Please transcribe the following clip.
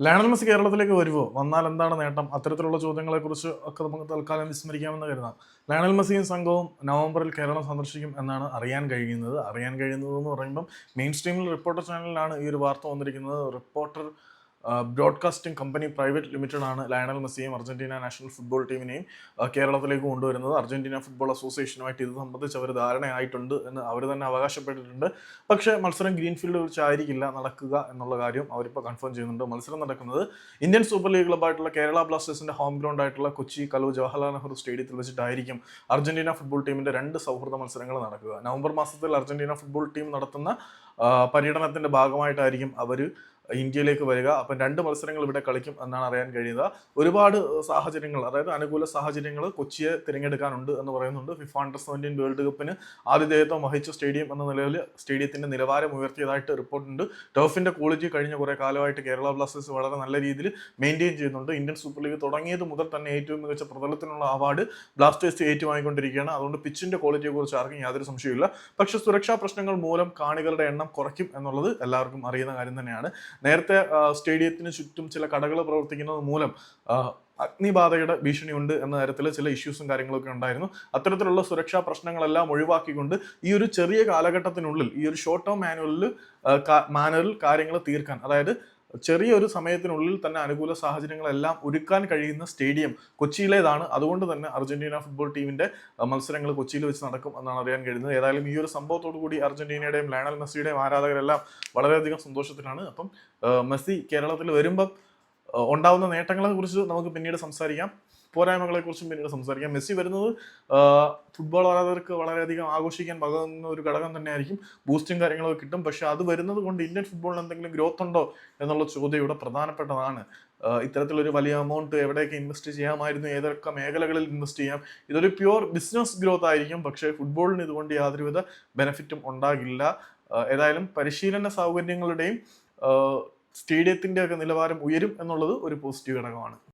Lionel Messi കേരളത്തിലേക്ക് വരുമോ വന്നാൽ എന്താണ് നേട്ടം? അത്തരത്തിലുള്ള ചോദ്യങ്ങളെക്കുറിച്ച് ഒക്കെ നമുക്ക് തൽക്കാലം വിസ്മരിക്കാമെന്ന് കരുതാം. ലയണൽ മെസ്സിയും സംഘവും നവംബറിൽ കേരളം സന്ദർശിക്കും എന്നാണ് അറിയാൻ കഴിയുന്നത്. അറിയാൻ കഴിയുന്നത് എന്ന് പറയുമ്പം മെയിൻ സ്ട്രീമിൽ റിപ്പോർട്ടർ ചാനലിലാണ് ഈ ഒരു വാർത്ത വന്നിരിക്കുന്നത്. Reporter broadcasting company private limited ആണ് ലയണൽ മെസ്സിയും അർജന്റീന നാഷണൽ ഫുട്ബോൾ ടീമിനെയും കേരളത്തിലേക്ക് കൊണ്ടുവരുന്നത്. അർജന്റീന ഫുട്ബോൾ അസോസിയേഷനുമായിട്ട് ഇത് സംബന്ധിച്ച് അവർ ധാരണയായിട്ടുണ്ട് എന്ന് അവർ തന്നെ അവകാശപ്പെട്ടിട്ടുണ്ട്. പക്ഷേ മത്സരം ഗ്രീൻഫീൽഡ് വെച്ചായിരിക്കില്ല നടക്കുക എന്നുള്ള കാര്യം അവരിപ്പോൾ കൺഫേം ചെയ്യുന്നുണ്ട്. മത്സരം നടക്കുന്നത് ഇന്ത്യൻ സൂപ്പർ ലീഗ് ക്ലബ്ബായിട്ടുള്ള കേരള ബ്ലാസ്റ്റേഴ്സിന്റെ ഹോം ഗ്രൗണ്ട് ആയിട്ടുള്ള കൊച്ചി കലു ജവഹർലാൽ നെഹ്റു സ്റ്റേഡിയത്തിൽ വെച്ചിട്ടായിരിക്കും അർജന്റീന ഫുട്ബോൾ ടീമിന്റെ രണ്ട് സൗഹൃദ മത്സരങ്ങൾ നടക്കുക. നവംബർ മാസത്തിൽ അർജന്റീന ഫുട്ബോൾ ടീം നടത്തുന്ന പര്യടനത്തിന്റെ ഭാഗമായിട്ടായിരിക്കും അവർ ഇന്ത്യയിലേക്ക് വരിക. അപ്പം രണ്ട് മത്സരങ്ങൾ ഇവിടെ കളിക്കും എന്നാണ് അറിയാൻ കഴിയുന്നത്. ഒരുപാട് സാഹചര്യങ്ങൾ അതായത് അനുകൂല സാഹചര്യങ്ങൾ കൊച്ചിയെ തിരഞ്ഞെടുക്കാനുണ്ട് എന്ന് പറയുന്നുണ്ട്. ഫിഫ അണ്ടർ സെവന്റീൻ വേൾഡ് കപ്പിന് ആതിഥേയത്വം വഹിച്ച സ്റ്റേഡിയം എന്ന നിലയിൽ സ്റ്റേഡിയത്തിന്റെ നിലവാരം ഉയർത്തിയതായിട്ട് റിപ്പോർട്ടുണ്ട്. ടർഫിന്റെ ക്വാളിറ്റി കഴിഞ്ഞ കുറേ കാലമായിട്ട് കേരള ബ്ലാസ്റ്റേഴ്സ് വളരെ നല്ല രീതിയിൽ മെയിന്റെയിൻ ചെയ്യുന്നുണ്ട്. ഇന്ത്യൻ സൂപ്പർ ലീഗ് തുടങ്ങിയത് മുതൽ തന്നെ ഏറ്റവും മികച്ച പ്രതലത്തിനുള്ള അവാർഡ് ബ്ലാസ്റ്റേഴ്സ് ഏറ്റുവാങ്ങിക്കൊണ്ടിരിക്കുകയാണ്. അതുകൊണ്ട് പിച്ചിന്റെ ക്വാളിറ്റിയെ കുറിച്ച് ആർക്കും യാതൊരു സംശയമില്ല പക്ഷേ സുരക്ഷാ പ്രശ്നങ്ങൾ മൂലം കാണികളുടെ എണ്ണം കുറയ്ക്കും എന്നുള്ളത് എല്ലാവർക്കും അറിയുന്ന കാര്യം തന്നെയാണ്. നേരത്തെ സ്റ്റേഡിയത്തിന് ചുറ്റും ചില കടകൾ പ്രവർത്തിക്കുന്നത് മൂലം അഗ്നിബാധയുടെ ഭീഷണിയുണ്ട് എന്ന തരത്തിൽ ചില ഇഷ്യൂസും കാര്യങ്ങളൊക്കെ ഉണ്ടായിരുന്നു. അത്തരത്തിലുള്ള സുരക്ഷാ പ്രശ്നങ്ങളെല്ലാം ഒഴിവാക്കിക്കൊണ്ട് ഈ ഒരു ചെറിയ കാലഘട്ടത്തിനുള്ളിൽ ഈ ഒരു ഷോർട്ട് ടേം മാനുവലിൽ മാനുവലിൽ കാര്യങ്ങൾ തീർക്കാൻ അതായത് ചെറിയൊരു സമയത്തിനുള്ളിൽ തന്നെ അനുകൂല സാഹചര്യങ്ങളെല്ലാം ഒരുക്കാൻ കഴിയുന്ന സ്റ്റേഡിയം കൊച്ചിയിലേതാണ്. അതുകൊണ്ട് തന്നെ അർജന്റീന ഫുട്ബോൾ ടീമിന്റെ മത്സരങ്ങൾ കൊച്ചിയിൽ വെച്ച് നടക്കും എന്നാണ് അറിയാൻ കഴിയുന്നത്. ഏതായാലും ഈ ഒരു സംഭവത്തോടു കൂടി അർജന്റീനയുടെയും ലയണൽ മെസ്സിയുടെയും ആരാധകരെല്ലാം വളരെയധികം സന്തോഷത്തിലാണ്. അപ്പം മെസ്സി കേരളത്തിൽ വരുമ്പം ഉണ്ടാവുന്ന നേട്ടങ്ങളെ കുറിച്ച് നമുക്ക് പിന്നീട് സംസാരിക്കാം. പോരായ്മകളെ കുറിച്ചും പിന്നീട് സംസാരിക്കാം. മെസ്സി വരുന്നത് ഫുട്ബോൾ ആരാധകർക്ക് വളരെയധികം ആഘോഷിക്കാൻ പകുന്ന ഒരു ഘടകം തന്നെയായിരിക്കും. ബൂസ്റ്റും കാര്യങ്ങളൊക്കെ കിട്ടും. പക്ഷെ അത് വരുന്നത് കൊണ്ട് ഇന്ത്യൻ ഫുട്ബോളിന് എന്തെങ്കിലും ഗ്രോത്ത് ഉണ്ടോ എന്നുള്ള ചോദ്യം ഇവിടെ പ്രധാനപ്പെട്ടതാണ്. ഇത്തരത്തിലൊരു വലിയ എമൗണ്ട് എവിടെയൊക്കെ ഇൻവെസ്റ്റ് ചെയ്യാമായിരുന്നു ഏതൊക്കെ മേഖലകളിൽ ഇൻവെസ്റ്റ് ചെയ്യാം ഇതൊരു പ്യുവർ ബിസിനസ് ഗ്രോത്ത് ആയിരിക്കും. പക്ഷേ ഫുട്ബോളിന് ഇതുകൊണ്ട് യാതൊരുവിധ ബെനിഫിറ്റും ഉണ്ടാകില്ല. ഏതായാലും പരിശീലന സൗകര്യങ്ങളുടെയും ആഹ് സ്റ്റേഡിയത്തിന്റെ ഒക്കെ നിലവാരം ഉയരും എന്നുള്ളത് ഒരു പോസിറ്റീവ് ഘടകമാണ്.